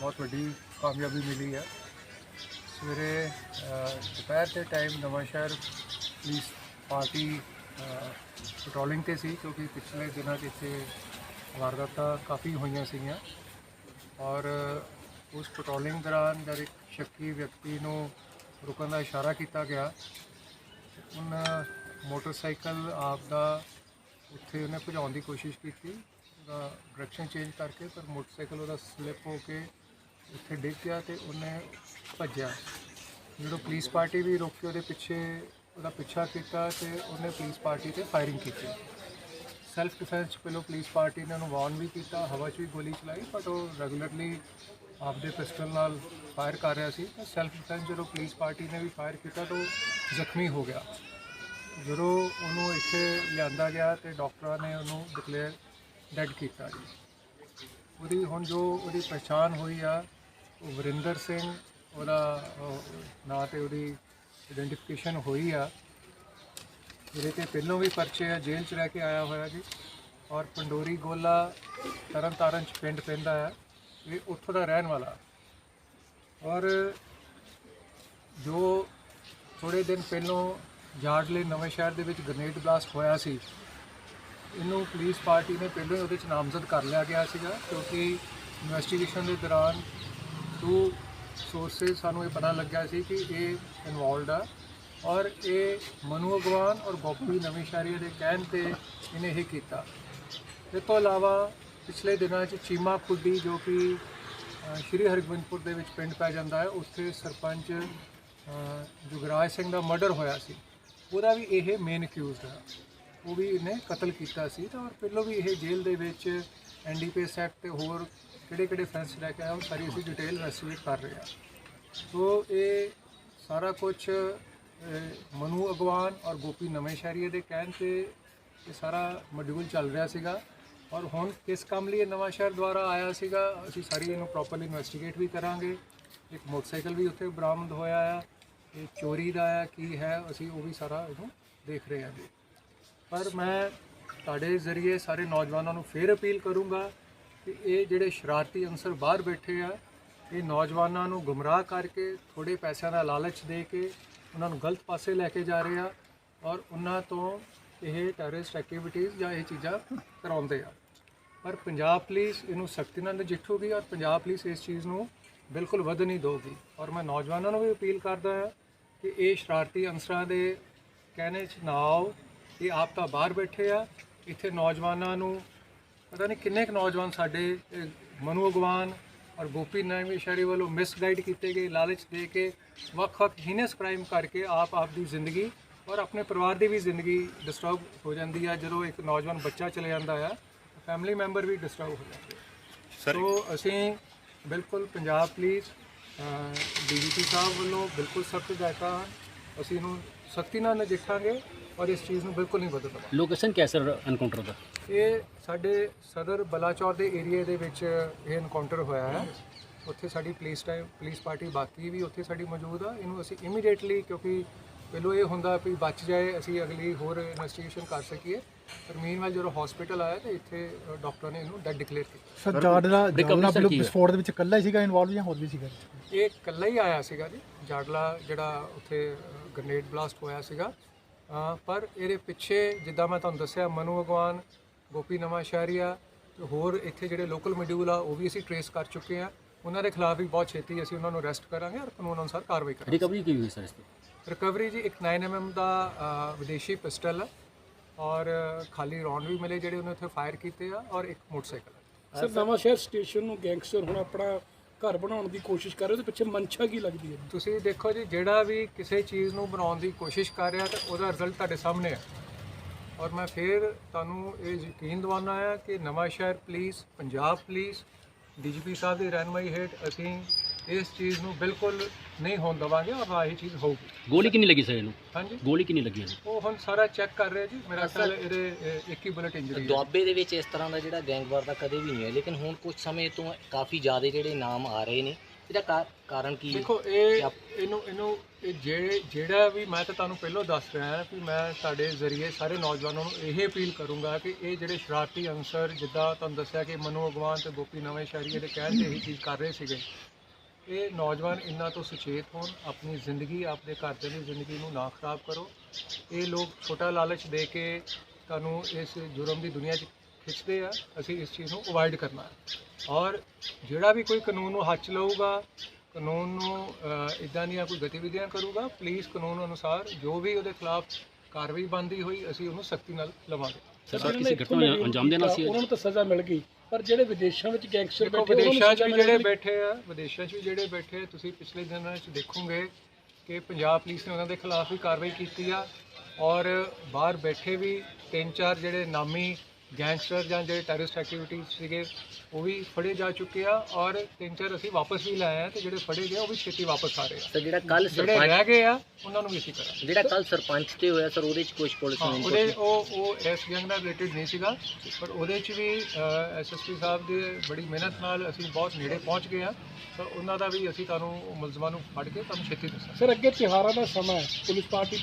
ਬਹੁਤ ਵੱਡੀ ਕਾਮਯਾਬੀ ਮਿਲੀ ਹੈ। ਸਵੇਰੇ ਦੁਪਹਿਰ ਦੇ time Nawanshahr police party patrolling ਤੇ ਸੀ, ਕਿਉਂਕਿ ਪਿਛਲੇ ਦਿਨਾਂ 'ਚ ਇੱਥੇ ਵਾਰਦਾਤਾਂ ਕਾਫੀ ਹੋਈਆਂ ਸੀਗੀਆਂ। ਔਰ ਉਸ ਪੈਟਰੋਲਿੰਗ ਦੌਰਾਨ ਜਦ ਇੱਕ ਸ਼ੱਕੀ ਵਿਅਕਤੀ ਨੂੰ ਰੁਕਣ ਦਾ ਇਸ਼ਾਰਾ ਕੀਤਾ ਗਿਆ ਉਹਨਾਂ ਮੋਟਰਸਾਈਕਲ ਆਪ ਦਾ ਉੱਥੇ ਉਹਨੇ ਭਜਾਉਣ ਦੀ ਕੋਸ਼ਿਸ਼ ਕੀਤੀ। ਉਹਦਾ ਡਾਇਰੈਕਸ਼ਨ ਚੇਂਜ ਕਰਕੇ ਪਰ ਮੋਟਰਸਾਈਕਲ ਉਹਦਾ ਸਲਿੱਪ ਹੋ ਕੇ ਉੱਥੇ ਡਿੱਗ ਗਿਆ ਤੇ ਉਹਨੇ ਭੱਜਿਆ। ਜਦੋਂ ਪੁਲਿਸ ਪਾਰਟੀ ਵੀ ਰੋਕ ਕੇ ਉਹਦੇ ਪਿੱਛੇ ਉਹਦਾ ਪਿੱਛਾ ਕੀਤਾ ਤੇ ਉਹਨੇ ਪੁਲਿਸ ਪਾਰਟੀ ਤੇ ਫਾਇਰਿੰਗ ਕੀਤੀ। ਸੈਲਫ ਡਿਫੈਂਸ ਪਹਿਲਾਂ ਪੁਲਿਸ ਪਾਰਟੀ ਨੇ ਉਹਨੂੰ ਵਾਰਨ ਵੀ ਕੀਤਾ, ਹਵਾ 'ਚ ਵੀ ਗੋਲੀ ਚਲਾਈ ਬਟ ਉਹ ਰੈਗੂਲਰਲੀ ਆਪਦੇ ਪਿਸਟਲ ਨਾਲ ਫਾਇਰ ਕਰ ਰਿਹਾ ਸੀ। ਤਾਂ ਸੈਲਫ ਡਿਫੈਂਸ ਜਦੋਂ ਪੁਲਿਸ ਪਾਰਟੀ ਨੇ ਵੀ ਫਾਇਰ ਕੀਤਾ ਤਾਂ ਉਹ ਜ਼ਖਮੀ ਹੋ ਗਿਆ। ਜਦੋਂ ਉਹਨੂੰ ਇੱਥੇ ਲਿਆਂਦਾ ਗਿਆ ਤੇ ਡਾਕਟਰਾਂ ਨੇ ਉਹਨੂੰ ਡਿਕਲੇਅਰ ਡੈਡ ਕੀਤਾ ਜੀ। ਉਹਦੀ ਹੁਣ ਜੋ ਉਹਦੀ ਪਛਾਣ ਹੋਈ ਆ, ਉਹ ਵਰਿੰਦਰ ਸਿੰਘ, ਉਹਦਾ ਨਾਂ ਤੇ ਉਹਦੀ ਆਇਡੈਂਟੀਫਿਕੇਸ਼ਨ ਹੋਈ ਆ। ਜਿਹਦੇ ਤੇ ਪਹਿਲੋਂ ਵੀ ਪਰਚੇ ਆ, ਜੇਲ੍ਹ 'ਚ ਰਹਿ ਕੇ ਆਇਆ ਹੋਇਆ ਜੀ। ਔਰ ਪੰਡੋਰੀ ਗੋਲਾ ਤਰਨਤਾਰਨ 'ਚ ਪਿੰਡ ਪੈਂਦਾ ਹੈ ਇਹ ਉੱਥੋਂ ਦਾ ਰਹਿਣ ਵਾਲਾ। ਔਰ ਜੋ ਥੋੜੇ ਦਿਨ ਪਹਿਲੋਂ ਜਾਰਡਲੇ ਨਵੇਂ ਸ਼ਹਿਰ ਦੇ ਵਿੱਚ ਗ੍ਰਨੇਡ ਬਲਾਸਟ ਹੋਇਆ ਸੀ ਇਹਨੂੰ ਪੁਲਿਸ ਪਾਰਟੀ ਨੇ ਪਹਿਲਾਂ ਹੀ ਉਹਦੇ ਚ ਨਾਮਜ਼ਦ ਕਰ ਲਿਆ ਗਿਆ ਸੀਗਾ ਕਿਉਂਕਿ ਇਨਵੈਸਟੀਗੇਸ਼ਨ ਦੇ ਦੌਰਾਨ ਟੂ ਸੋਰਸਸ ਸਾਨੂੰ ਇਹ ਪਤਾ ਲੱਗਿਆ ਸੀ ਕਿ ਇਹ ਇਨਵੋਲਡ ਆ। ਔਰ ਇਹ ਮਨੂ ਅਗਵਾਨ ਔਰ ਗੋਪੀ ਨਵੀਂ ਸ਼ਹਿਰੀਏ ਦੇ ਕਹਿਣ ਤੇ ਇਹਨੇ ਇਹ ਕੀਤਾ। ਇਸ ਤੋਂ ਇਲਾਵਾ ਪਿਛਲੇ ਦਿਨਾਂ 'ਚ ਚੀਮਾ ਖੁੱਡੀ ਜੋ ਕਿ ਸ਼੍ਰੀ ਹਰਗੋਬਿੰਦਪੁਰ ਦੇ ਵਿੱਚ ਪਿੰਡ ਪੈ ਜਾਂਦਾ ਹੈ ਉੱਥੇ ਸਰਪੰਚ ਅ, ਜੁਗਰਾਜ ਸਿੰਘ ਦਾ ਮਰਡਰ ਹੋਇਆ ਸੀ। ਉਹਦਾ ਵੀ ਇਹ ਮੇਨ ਅਕਿਊਜ਼ਡ ਹੈ ਉਹ ਵੀ ਇਹਨੇ ਕਤਲ ਕੀਤਾ ਸੀ ਤਾਂ ਔਰ ਪਹਿਲਾਂ ਵੀ ਇਹ ਜੇਲ੍ਹ ਦੇ ਵਿੱਚ ਐਨਡੀਪੀਐਸ ਐਕਟ ਤੇ ਹੋਰ ਕਿਹੜੇ ਕਿਹੜੇ ਫੈਂਸ ਲੈ ਕੇ ਆਇਆ ਉਹ ਸਾਰੀ ਅਸੀਂ ਡਿਟੇਲ ਇਨਵੈਸਟੀਗੇਟ ਕਰ ਰਹੇ ਹਾਂ। ਸੋ ਇਹ ਸਾਰਾ ਕੁਝ ਮਨੂ ਅਗਵਾਨ ਔਰ ਗੋਪੀ ਨਵੇਂ ਸ਼ਹਿਰੀਏ ਦੇ ਕਹਿਣ ਤੇ ਇਹ ਸਾਰਾ ਮੋਡਿਊਲ ਚੱਲ ਰਿਹਾ ਸੀਗਾ ਔਰ ਹੁਣ ਕਿਸ ਕੰਮ ਲਈ ਇਹ ਨਵਾਂ ਸ਼ਹਿਰ ਦੁਆਰਾ ਆਇਆ ਸੀਗਾ, ਅਸੀਂ ਸਾਰੀ ਇਹਨੂੰ ਪ੍ਰੋਪਰਲੀ ਇਨਵੈਸਟੀਗੇਟ ਵੀ ਕਰਾਂਗੇ। ਇੱਕ ਮੋਟਰਸਾਈਕਲ ਵੀ ਉੱਥੇ ਬਰਾਮਦ ਹੋਇਆ ਆ, ਇਹ ਚੋਰੀ ਦਾ ਆ, ਕੀ ਹੈ, ਅਸੀਂ ਉਹ ਵੀ ਸਾਰਾ ਇਹਨੂੰ ਦੇਖ ਰਹੇ ਹਾਂ। ਜੀ ਪਰ ਮੈਂ ਤੁਹਾਡੇ ਜ਼ਰੀਏ ਸਾਰੇ ਨੌਜਵਾਨਾਂ ਨੂੰ ਫੇਰ ਅਪੀਲ ਕਰੂੰਗਾ ਕਿ ਇਹ ਜਿਹੜੇ ਸ਼ਰਾਰਤੀ ਅੰਸਰ ਬਾਹਰ ਬੈਠੇ ਆ, ਇਹ ਨੌਜਵਾਨਾਂ ਨੂੰ ਗੁੰਮਰਾਹ ਕਰਕੇ ਥੋੜੇ ਪੈਸਿਆਂ ਦਾ ਲਾਲਚ ਦੇ ਕੇ ਉਹਨਾਂ ਨੂੰ ਗਲਤ ਪਾਸੇ ਲੈ ਕੇ ਜਾ ਰਹੇ ਆ ਔਰ ਉਹਨਾਂ ਤੋਂ ਇਹ ਟੈਰਰਿਸਟ ਐਕਟੀਵਿਟੀਜ਼ ਜਾਂ ਇਹ ਚੀਜ਼ਾਂ ਕਰਾਉਂਦੇ ਆ। ਪਰ ਪੰਜਾਬ ਪੁਲਿਸ ਇਹਨੂੰ ਸਖਤੀ ਨਾਲ ਨਜਿੱਠੂਗੀ ਔਰ ਪੰਜਾਬ ਪੁਲਿਸ ਇਸ ਚੀਜ਼ ਨੂੰ ਬਿਲਕੁਲ ਵਧਣ ਨਹੀਂ ਦੇਊਗੀ। ਔਰ ਮੈਂ ਨੌਜਵਾਨਾਂ ਨੂੰ ਵੀ ਅਪੀਲ ਕਰਦਾ ਹਾਂ ਕਿ ਇਹ ਸ਼ਰਾਰਤੀ ਅੰਸਰਾਂ ਦੇ ਕਹਿਣੇ 'ਚ ਨਾ ਆਓ ਇਹ ਆਪ ਤਾਂ ਬਾਹਰ ਬੈਠੇ ਆ। ਇੱਥੇ ਨੌਜਵਾਨਾਂ ਨੂੰ ਪਤਾ ਨਹੀਂ ਕਿੰਨੇ ਕੁ ਨੌਜਵਾਨ ਸਾਡੇ ਮਨੂ ਅਗਵਾਨ ਔਰ ਗੋਪੀ ਨਾਮੀ ਸ਼ਹਿਰੀ ਵੱਲੋਂ ਮਿਸਗਾਈਡ ਕੀਤੇ ਗਏ ਲਾਲਚ ਦੇ ਕੇ ਵੱਖ-ਵੱਖ ਹੀਨਸ ਕ੍ਰਾਈਮ ਕਰਕੇ ਆਪ ਆਪ ਦੀ ਜ਼ਿੰਦਗੀ ਔਰ ਆਪਣੇ ਪਰਿਵਾਰ ਦੀ ਵੀ ਜ਼ਿੰਦਗੀ ਡਿਸਟਰਬ ਹੋ ਜਾਂਦੀ ਆ। ਜਦੋਂ ਇੱਕ ਨੌਜਵਾਨ ਬੱਚਾ ਚਲੇ ਜਾਂਦਾ ਆ ਫੈਮਿਲੀ ਮੈਂਬਰ ਵੀ ਡਿਸਟਰਬ ਹੋ ਜਾਂਦੇ ਸਰ ਸੋ ਅਸੀਂ ਬਿਲਕੁਲ ਪੰਜਾਬ ਪੁਲਿਸ ਡੀਜੀਪੀ ਸਾਹਿਬ ਵੱਲੋਂ ਬਿਲਕੁਲ ਸਖਤ ਹਦਾਇਤਾਂ ਅਸੀਂ ਇਹਨੂੰ ਸਖਤੀ ਨਾਲ ਨਜਿੱਠਾਂਗੇ ਔਰ ਇਸ ਚੀਜ਼ ਨੂੰ ਬਿਲਕੁਲ ਨਹੀਂ ਬਦਲ ਦਵਾਂਗੇ ਲੋਕੇਸ਼ਨ ਕਿਆ ਸਰ ਐਨਕਾਊਂਟਰ ਦਾ? ਇਹ ਸਾਡੇ ਸਦਰ ਬਲਾਚੌਰ ਦੇ ਏਰੀਆ ਦੇ ਵਿੱਚ ਇਹ ਐਨਕਾਊਂਟਰ ਹੋਇਆ ਹੈ। ਉੱਥੇ ਸਾਡੀ ਪੁਲਿਸ ਟਾਈਮ ਪੁਲਿਸ ਪਾਰਟੀ ਬਾਕੀ ਵੀ ਉੱਥੇ ਸਾਡੀ ਮੌਜੂਦ ਆ। ਇਹਨੂੰ ਅਸੀਂ ਇਮੀਡੀਏਟਲੀ ਕਿਉਂਕਿ ਪਹਿਲੋਂ ਇਹ ਹੁੰਦਾ ਵੀ ਬਚ ਜਾਏ ਅਸੀਂ ਅਗਲੀ ਹੋਰ ਇਨਵੈਸਟੀਗੇਸ਼ਨ ਕਰ ਸਕੀਏ। ਪਰ ਮੀਨਵਾਈਲ ਜਦੋਂ ਹਸਪੀਟਲ ਆਇਆ ਤੇ ਇੱਥੇ ਡਾਕਟਰ ਨੇ ਇਹਨੂੰ ਡੈਡ ਡਿਕਲੇਅਰ ਕੀਤਾ। ਸਰ ਜਾੜਲਾ ਜਾੜਲਾ ਹੈ? ਵਿਸਫੋਟ ਦੇ ਵਿੱਚ ਇਕੱਲਾ ਹੀ ਸੀਗਾ ਇਨਵੋਲਵ ਜਾਂ ਹੋਰ ਵੀ ਸੀਗਾ? ਇਹ ਇਕੱਲਾ ਹੀ ਆਇਆ ਸੀਗਾ ਜੀ। ਜਾਡਲਾ ਜਿਹੜਾ ਉੱਥੇ ਗ੍ਰਨੇਡ ਬਲਾਸਟ ਹੋਇਆ ਸੀਗਾ। ਅ, ਪਰ ਇਹਦੇ ਪਿੱਛੇ ਜਿੱਦਾਂ ਮੈਂ ਤੁਹਾਨੂੰ ਦੱਸਿਆ ਮਨੂ ਅਗਵਾਨ ਗੋਪੀ ਨਵਾਂ ਸ਼ਹਿਰੀਆ ਤੇ ਹੋਰ ਇੱਥੇ ਜਿਹੜੇ ਲੋਕਲ ਮੋਡਿਊਲ ਆ ਉਹ ਵੀ ਅਸੀਂ ਟਰੇਸ ਕਰ ਚੁੱਕੇ ਆ ਉਹਨਾਂ ਦੇ ਖਿਲਾਫ ਵੀ ਬਹੁਤ ਛੇਤੀ ਅਸੀਂ ਉਹਨਾਂ ਨੂੰ ਅਰੈਸਟ ਕਰਾਂਗੇ ਔਰ ਕਾਨੂੰਨ ਅਨੁਸਾਰ ਕਾਰਵਾਈ ਕਰਾਂਗੇ। ਰਿਕਵਰੀ ਕੀ ਹੋਈ ਸਰ ਇਸ ਦੀ ਰਿਕਵਰੀ ਜੀ ਇੱਕ 9mm ਦਾ ਅ, ਵਿਦੇਸ਼ੀ ਪਿਸਟਲ ਹੈ ਔਰ ਖਾਲੀ ਰੌਂਡ ਵੀ ਮਿਲੇ ਜਿਹੜੇ ਉਹਨੇ ਉੱਥੇ ਫਾਇਰ ਕੀਤੇ ਆ ਔਰ ਇੱਕ ਮੋਟਰਸਾਈਕਲ ਹੈ। ਸਰ ਨਵਾਂ ਸ਼ਹਿਰ ਸਟੇਸ਼ਨ ਨੂੰ ਗੈਂਗਸਟਰ ਹੁਣ ਆਪਣਾ ਘਰ ਬਣਾਉਣ ਦੀ ਕੋਸ਼ਿਸ਼ ਕਰ ਰਹੇ ਉਹਦੇ ਪਿੱਛੇ ਮਨਸ਼ਾ ਕੀ ਲੱਗਦੀ ਹੈ? ਤੁਸੀਂ ਦੇਖੋ ਜੀ ਜਿਹੜਾ ਵੀ ਕਿਸੇ ਚੀਜ਼ ਨੂੰ ਬਣਾਉਣ ਦੀ ਕੋਸ਼ਿਸ਼ ਕਰ ਰਿਹਾ ਤਾਂ ਉਹਦਾ ਰਿਜ਼ਲਟ ਤੁਹਾਡੇ ਸਾਹਮਣੇ ਹੈ ਔਰ ਮੈਂ ਫਿਰ ਤੁਹਾਨੂੰ ਇਹ ਯਕੀਨ ਦਿਵਾਉਣਾ ਹੈ ਕਿ Nawanshahr police Punjab police DGP ਸਾਹਿਬ ਦੀ ਰਹਿਨਮਾਈ ਹੇਠ ਅਸੀਂ ਇਸ ਚੀਜ਼ ਨੂੰ ਬਿਲਕੁਲ ਨਹੀਂ ਹੋਣ ਦੇਵਾਂਗੇ ਔਰ ਨਾ ਇਹ ਚੀਜ਼ ਹੋਊਗੀ। ਗੋਲੀ ਕਿੰਨੀ ਲੱਗੀ ਸਰ ਇਹਨੂੰ? ਹਾਂਜੀ। ਗੋਲੀ ਕਿੰਨੀ ਲੱਗੀ ਇਹਨੂੰ ਉਹ ਹੁਣ ਸਾਰਾ ਚੈੱਕ ਕਰ ਰਹੇ ਜੀ। ਮੇਰਾ ਖਿਆਲ ਇਹਦੇ ਅ, ਇੱਕ ਹੀ ਬੁਲਟ ਇੰਜਰੀ ਹੈ। ਦੁਆਬੇ ਦੇ ਵਿੱਚ ਇਸ ਤਰ੍ਹਾਂ ਦਾ ਜਿਹੜਾ ਗੈਂਗਵਾਰ ਦਾ ਕਦੇ ਵੀ ਨਹੀਂ ਹੋਇਆ ਲੇਕਿਨ ਹੁਣ ਕੁਝ ਸਮੇਂ ਤੋਂ ਕਾਫੀ ਜ਼ਿਆਦਾ ਜਿਹੜੇ ਨਾਮ ਆ ਰਹੇ ਨੇ ਇਹਦਾ ਕਾ- ਕਾਰਨ ਕੀ ਦੇਖੋ ਇਹ ਇਹਨੂੰ ਇਹਨੂੰ ਇਹ ਜਿਹੜੇ ਜਿਹੜਾ ਵੀ ਮੈਂ ਤਾਂ ਤੁਹਾਨੂੰ ਪਹਿਲਾਂ ਦੱਸ ਰਿਹਾ ਹਾਂ ਕਿ ਮੈਂ ਤੁਹਾਡੇ ਜ਼ਰੀਏ ਸਾਰੇ ਨੌਜਵਾਨਾਂ ਨੂੰ ਇਹ ਅਪੀਲ ਕਰੂੰਗਾ ਕਿ ਇਹ ਜਿਹੜੇ ਸ਼ਰਾਰਤੀ ਅਨਸਰ ਜਿੱਦਾਂ ਤੁਹਾਨੂੰ ਦੱਸਿਆ ਕਿ ਮਨੂ ਅਗਵਾਨ ਤੇ ਗੋਪੀ ਨਵੇਂ ਸ਼ਹਿਰੀਏ ਦੇ ਕਹਿਣ ਤੇ ਇਹੀ ਚੀਜ਼ ਕਰ ਰਹੇ ਸੀਗੇ ਇਹ ਨੌਜਵਾਨ ਇਹਨਾਂ ਤੋਂ ਸੁਚੇਤ ਹੋਣ ਆਪਣੀ ਜ਼ਿੰਦਗੀ ਆਪਣੇ ਘਰਦਿਆਂ ਦੀ ਜ਼ਿੰਦਗੀ ਨੂੰ ਨਾ ਖਰਾਬ ਕਰੋ। ਇਹ ਲੋਕ ਛੋਟਾ ਲਾਲਚ ਦੇ ਕੇ ਤੁਹਾਨੂੰ ਇਸ ਜੁਰਮ ਦੀ ਦੁਨੀਆ 'ਚ ਖਿੱਚਦੇ ਆ। ਅਸੀਂ ਇਸ ਚੀਜ਼ ਨੂੰ ਅਵੋਇਡ ਕਰਨਾ। ਹੈ ਔਰ ਜਿਹੜਾ ਵੀ ਕੋਈ ਕਾਨੂੰਨ ਨੂੰ ਹੱਥ 'ਚ ਲਊਗਾ ਕਾਨੂੰਨ ਨੂੰ ਇਦਾਂ ਦੀਆਂ ਕੋਈ ਗਤੀਵਿਧੀਆਂ ਕਰੂਗਾ ਪੁਲਿਸ ਕਾਨੂੰਨ ਅਨੁਸਾਰ ਜੋ ਵੀ ਉਹਦੇ ਖਿਲਾਫ ਕਾਰਵਾਈ ਬੰਦੀ ਹੋਈ ਅਸੀਂ ਉਹਨੂੰ ਸਖਤੀ ਨਾਲ ਲਵਾਂਗੇ। ਸਰ ਕਿਸੇ ਘਟਨਾ ਅੰਜਾਮ ਦੇਣਾ ਸੀ ਉਹਨਾਂ ਨੂੰ ਤਾਂ ਸਜ਼ਾ ਮਿਲ ਗਈ। ਪਰ ਜਿਹੜੇ ਵਿਦੇਸ਼ਾਂ ਵਿੱਚ ਗੈਂਗਸਟਰ ਦੇਖੋ ਬੈਠੇ ਵਿਦੇਸ਼ਾਂ 'ਚ ਵੀ ਜਿਹੜੇ। ਬੈਠੇ ਆ ਵਿਦੇਸ਼ਾਂ 'ਚ ਵੀ ਜਿਹੜੇ ਬੈਠੇ ਤੁਸੀਂ ਪਿਛਲੇ ਦਿਨਾਂ 'ਚ ਦੇਖੋਗੇ ਕਿ ਪੰਜਾਬ ਪੁਲਿਸ ਨੇ ਉਹਨਾਂ ਦੇ ਖਿਲਾਫ ਵੀ ਕਾਰਵਾਈ ਕੀਤੀ ਆ ਔਰ ਬਾਹਰ ਬੈਠੇ ਵੀ ਤਿੰਨ ਚਾਰ ਜਿਹੜੇ ਨਾਮੀ ਗੈਂਗਸਟਰ ਜਾਂ ਜਿਹੜੇ ਟੈਰਰਿਸਟ ਐਕਟੀਵਿਟੀਜ਼ ਸੀਗੇ ਉਹ ਵੀ ਫੜੇ ਜਾ ਚੁੱਕੇ ਆ ਔਰ ਤਿੰਨ ਚਾਰ ਅਸੀਂ ਵਾਪਸ ਵੀ ਲਾਏ ਆ ਤੇ ਜਿਹੜੇ ਫੜੇ ਗਏ ਉਹ ਵੀ ਛੇਤੀ ਵਾਪਸ ਆ ਰਹੇ ਆ। ਸਰ ਜਿਹੜਾ ਕੱਲ ਜਿਹੜੇ ਸਰਪੰਚ ਰਹਿ ਗਏ ਆ ਉਹਨਾਂ ਨੂੰ ਵੀ ਅਸੀਂ ਕਰਾਂਗੇ। ਜਿਹੜਾ ਕੱਲ ਸਰਪੰਚ ਤੇ ਹੋਇਆ ਸਰ ਉਹਦੇ ਚ ਕੁਝ ਪੁਲਿਸ ਹਾਂ ਨੂੰ ਉਹਦੇ input ਉਹ ਉਹ ਇਸ ਗੈਂਗ ਨਾਲ ਰਿਲੇਟਡ ਨਹੀਂ ਸੀਗਾ ਪਰ ਉਹਦੇ ਚ ਵੀ ਐਸਐਸਪੀ ਸਾਹਿਬ ਦੇ ਬੜੀ ਮਿਹਨਤ ਨਾਲ ਅਸੀਂ ਬਹੁਤ ਨੇੜੇ ਪਹੁੰਚ ਗਏ ਆ ਤਾਂ ਉਹਨਾਂ ਦਾ ਵੀ ਅਸੀਂ ਤੁਹਾਨੂੰ ਮੁਲਜ਼ਮਾਂ ਨੂੰ ਫੜ ਕੇ ਤੁਹਾਨੂੰ ਛੇਤੀ ਦੱਸਾਂਗੇ। ਸਰ ਅੱਗੇ ਤਿਉਹਾਰਾਂ ਦਾ ਸਮਾਂ ਹੈ ਪੁਲਿਸ ਪਾਰਟੀ